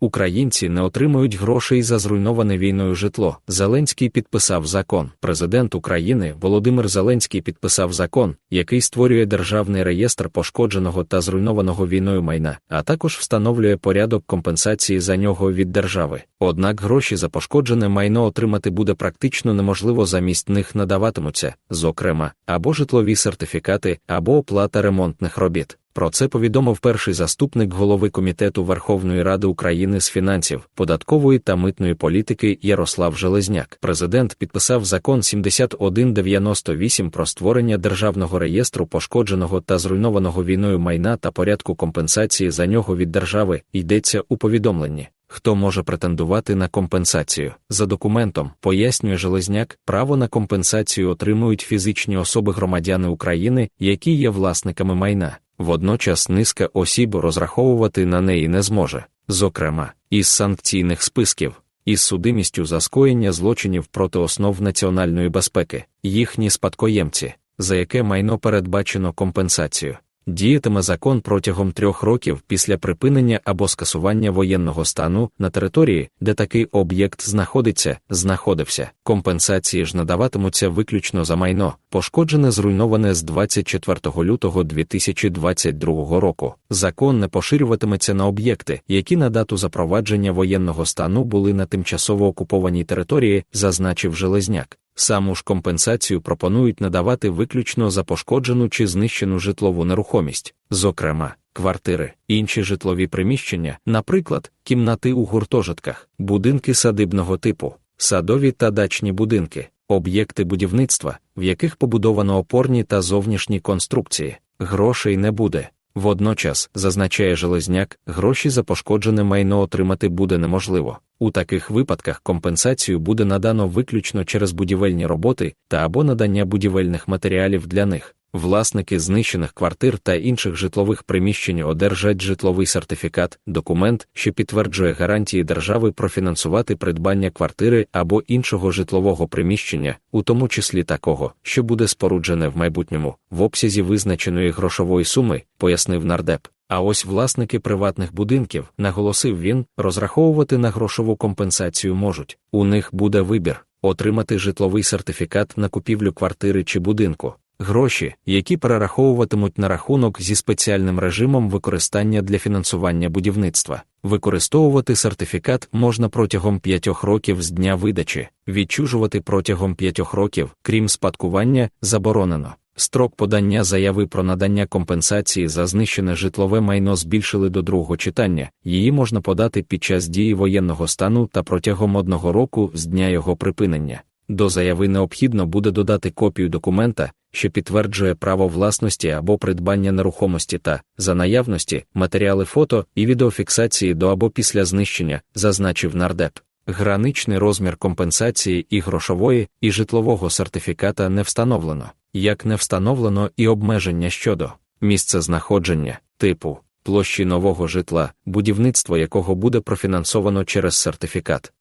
Українці не отримують грошей за зруйноване війною житло. Зеленський підписав закон. Президент України Володимир Зеленський підписав закон, який створює державний реєстр пошкодженого та зруйнованого війною майна, а також встановлює порядок компенсації за нього від держави. Однак гроші за пошкоджене майно отримати буде практично неможливо замість них надаватимуться, зокрема, або житлові сертифікати, або оплата ремонтних робіт. Про це повідомив перший заступник голови Комітету Верховної Ради України з фінансів, податкової та митної політики Ярослав Железняк. Президент підписав закон 7198 про створення державного реєстру пошкодженого та зруйнованого війною майна та порядку компенсації за нього від держави. Йдеться у повідомленні. Хто може претендувати на компенсацію? За документом, пояснює Железняк, право на компенсацію отримують фізичні особи громадяни України, які є власниками майна. Водночас низка осіб розраховувати на неї не зможе, зокрема, із санкційних списків, із судимістю за скоєння злочинів проти основ національної безпеки, їхні спадкоємці, за яке майно передбачено компенсацію діятиме закон протягом трьох років після припинення або скасування воєнного стану на території, де такий об'єкт знаходиться, знаходився. Компенсації ж надаватимуться виключно за майно, пошкоджене зруйноване з 24 лютого 2022 року. Закон не поширюватиметься на об'єкти, які на дату запровадження воєнного стану були на тимчасово окупованій території, зазначив Железняк. Саму ж компенсацію пропонують надавати виключно за пошкоджену чи знищену житлову нерухомість, зокрема, квартири, інші житлові приміщення, наприклад, кімнати у гуртожитках, будинки садибного типу, садові та дачні будинки, об'єкти будівництва, в яких побудовано опорні та зовнішні конструкції, грошей не буде. Водночас, зазначає Железняк, гроші за пошкоджене майно отримати буде неможливо. У таких випадках компенсацію буде надано виключно через будівельні роботи та або надання будівельних матеріалів для них. Власники знищених квартир та інших житлових приміщень одержать житловий сертифікат, документ, що підтверджує гарантії держави профінансувати придбання квартири або іншого житлового приміщення, у тому числі такого, що буде споруджене в майбутньому, в обсязі визначеної грошової суми, пояснив нардеп. А ось власники приватних будинків, наголосив він, розраховувати на грошову компенсацію можуть. У них буде вибір отримати житловий сертифікат на купівлю квартири чи будинку, гроші, які перераховуватимуть на рахунок зі спеціальним режимом використання для фінансування будівництва. Використовувати сертифікат можна протягом п'ятьох років з дня видачі, відчужувати протягом п'ятьох років, крім спадкування, заборонено. Строк подання заяви про надання компенсації за знищене житлове майно збільшили до другого читання. Її можна подати під час дії воєнного стану та протягом одного року з дня його припинення. До заяви необхідно буде додати копію документа, що підтверджує право власності або придбання нерухомості та, за наявності, матеріали фото і відеофіксації до або після знищення, зазначив нардеп. Граничний розмір компенсації і грошової, і житлового сертифіката не встановлено, як не встановлено і обмеження щодо місця знаходження, типу, площі нового житла, будівництво якого буде профінансовано через сертифікат.